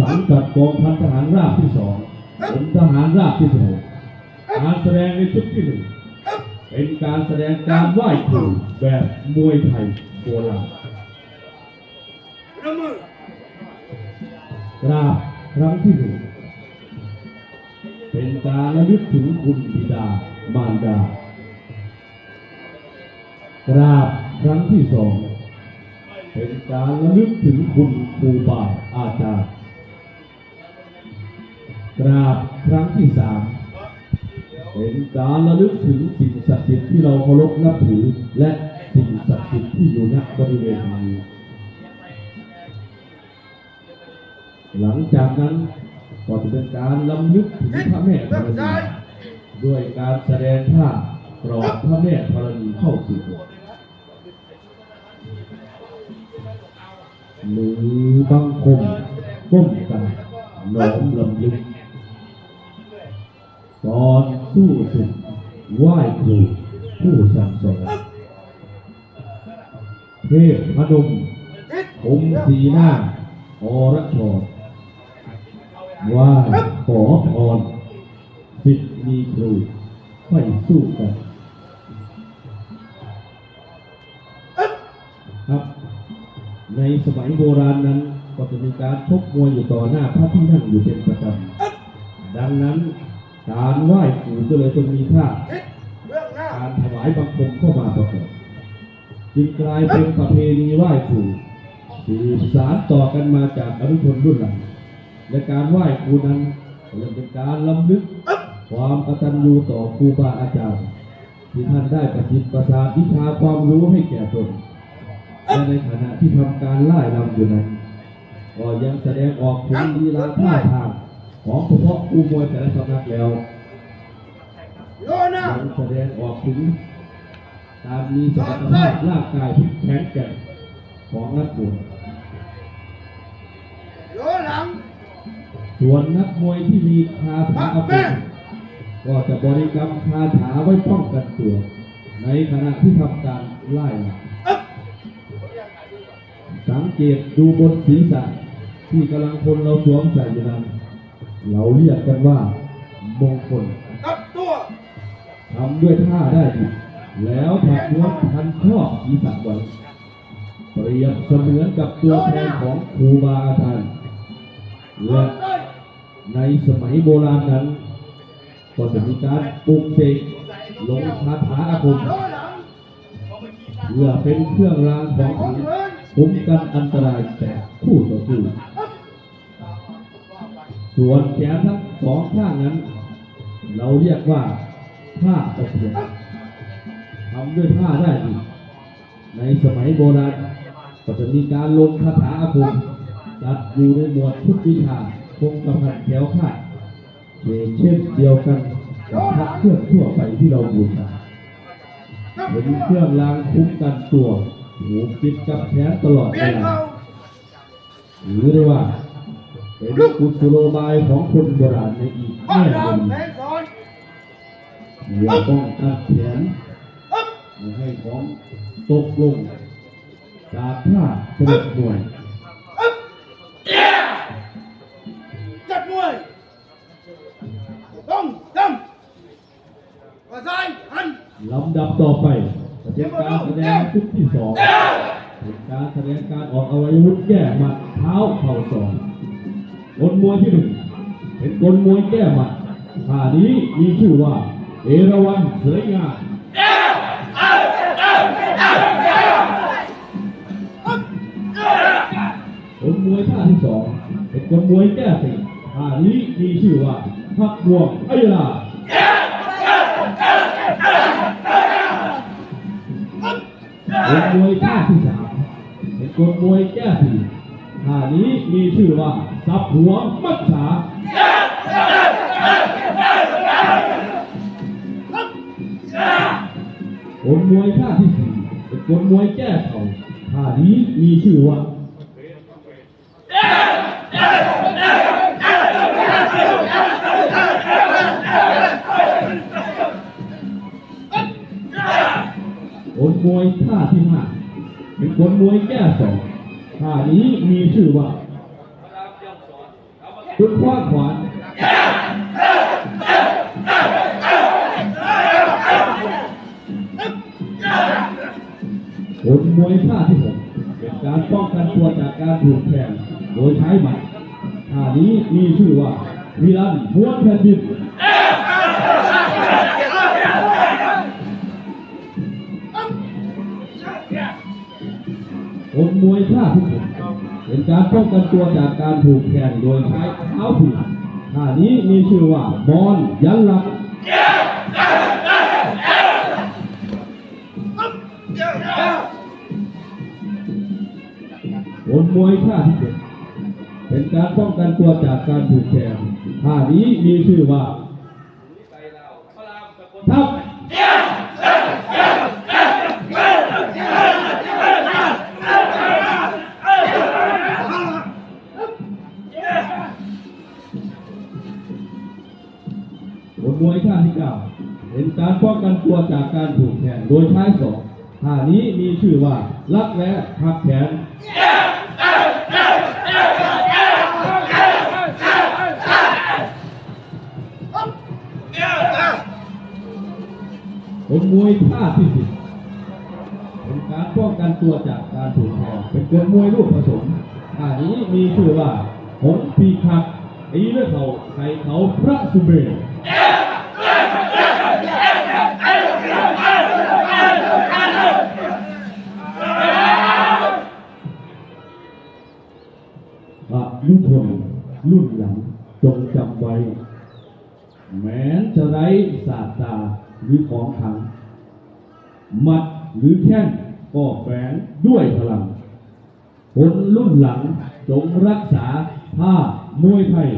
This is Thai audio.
สังกัดกองพันทหารราบที่สองเป็นทหารราบที่สิบหกการแสดงในชุดที่หนึ่งเป็นการแสดงการไหว้ครูแบบมวยไทยโบราณน้ำมือกราบครั้งที่หนึ่งเป็นการระลึกถึงคุณบิดามารดากราบครั้งที่สองเป็นการระลึกถึงคุณครูบาอาจารย์ กราบครั้งที่สามเป็นการระลึกถึงสิ่งศักดิ์สิทธิ์ที่เราเคารพนับถือ และสิ่งศักดิ์สิทธิ์ที่อยู่ณบริเวณนี้หลังจากนั้นก็จะเป็นการลำลึกถึงพระแม่ธรณีด้วยการแสดงท่ากรอบพระแม่ธรณีเข้าสู่บทมือบังคมก้มกันน้อมลำลึก ก่อนสู้ศึกไหว้ครูผู้สั่งสอนเทพพนมทิศผมสีหน้าอรชรว่าขอพรสิทธิ์มีครูค่อยสู้กันครับในสมัยโบราณนั้นก็จะมีการชกมวยอยู่ต่อหน้าพระที่นั่งอยู่เป็นประจำดังนั้น การไหว้ครูก็เลยต้องมีท่าทิศเบื้องหน้าการถวายบังคมเข้ามาประกอบจึงกลายเป็นประเพณีไหว้ครูสืบสานต่อกันมาจากอนุชนรุ่นหลังและการไหว้ครูนั้นเริ่มเป็นการล้ำลึกความกตัญญูต่อครูบาอาจารย์ที่ท่านได้ประสิทธิ์ประสาทวิชาความรู้ให้แก่ตนและในขณะที่ทำการไล่ลำอยู่นั้นก็ยังแสดงออกถึงลีลาท่าทาง ของเฉพาะครูมวยแต่ละสำนักแล้วโยนหน้ายังแสดงออกถึงการมีสมรรถภาพร่างกายที่แข็งแกร่งของนักมวยโยนหลังส่วนนักมวยที่มีคาถาอาคมก็จะบริกรรมคาถาไว้ป้องกันตัว ในขณะที่ทำการไล่ลำสังเกตดูบนศีรษะที่กำลังพลเราสวมใส่อยู่นั้น เราเรียกกันว่ามงคลกับตัวทำด้วยท่าได้ดีแล้วถักม้วนพันครอบศีรษะไว้เปรียบเสมือนกับตัวแทนของครูบาอาจารย์และในสมัยโบราณนั้นก็จะมีการปลุกเสกลงคาถาอาคมเพื่อเป็นเครื่องรางของขลังคุ้มกันอันตรายแก่คู่ต่อสู้ ส่วนแขนทั้งสองข้างนั้น เราเรียกว่าผ้าตะเพียนทำด้วยผ้าได้ดีในสมัยโบราณก็จะมีการลงคาถาอาคมจัดอยู่ในหมวดพุทธวิชาคงกระพันแถวคาดเช่นเดียวกันกับพระเครื่องทั่วไปที่เราบูชาเป็นเครื่องรางคุ้มกันตัวหูปิดกับแขนตลอดเวลาเขาหรือได้ว่า เป็นกุศโลบายของคนโบราณในอีกบ้าแง่นเราหนึ่งแผนสอนเพื่อป้องกันแขนไม่ให้ของตกลงจากท่าสนุกหน่วยจัดมวยต้องจำกระซายหันลำดับต่อไปจะเป็นการแสดงชุดที่สองเป็นการแสดงการออกอวัยวะแก้หมัดเท้าเข่าศอก กลมวยที่หนึ่งเป็นกลมวยแก้มัดท่านี้มีชื่อว่า เอราวัณเสยงามกลมวยท่าที่สองเป็นกลมวยแก้ติท่านี้มีชื่อว่าพักบวกไอ้ลาเป็นมวยท่าที่สามเป็นกลมวยแก้ผี ท่านี้มีชื่อว่าสับหัวมัดขากลมวยท่าที่สี่เป็นกลมวยแก้เข่าท่านี้มีชื่อว่าคนมวยท่าที่ห้าเป็นคนมวยแก้สอง ท่านี้มีชื่อว่าจุดคว้างขวานผลมวยท่าที่หกเป็นการป้องกันตัวจากการถูกแทงโดยใช้หมัดท่านี้มีชื่อว่าวิลันม้วนแผ่นดิน ผลมวยท่าที่หกเป็นการป้องกันตัวจากการถูกแทงโดยใช้เท้าถีบท่านี้มีชื่อว่าบอลยันหลักผลมวยท่าที่เจ็ดเป็นการป้องกันตัวจากการถูกแทงท่านี้มีชื่อว่าทับ ผลมวยท่าที่เก้าเป็นการป้องกันตัวจากการถูกแทงโดยใช้ศอกท่านี้มีชื่อว่าลักแร้หักแขนผลมวยท่าที่สิบเป็นการป้องกันตัวจากการถูกแทงเป็นเกิดมวยลูกผสมท่านี้มีชื่อว่าหงปีคักตีเลือดเขาไข่เขาพระสุเบศ พระยุทนรุ่นหลังจงจำไว้ แม้นจะไร้ศาสตาหรือของขังหมัดหรือแข้งก็แฝงด้วยพลังคนรุ่นหลังจงรักษาท่ามวยไทย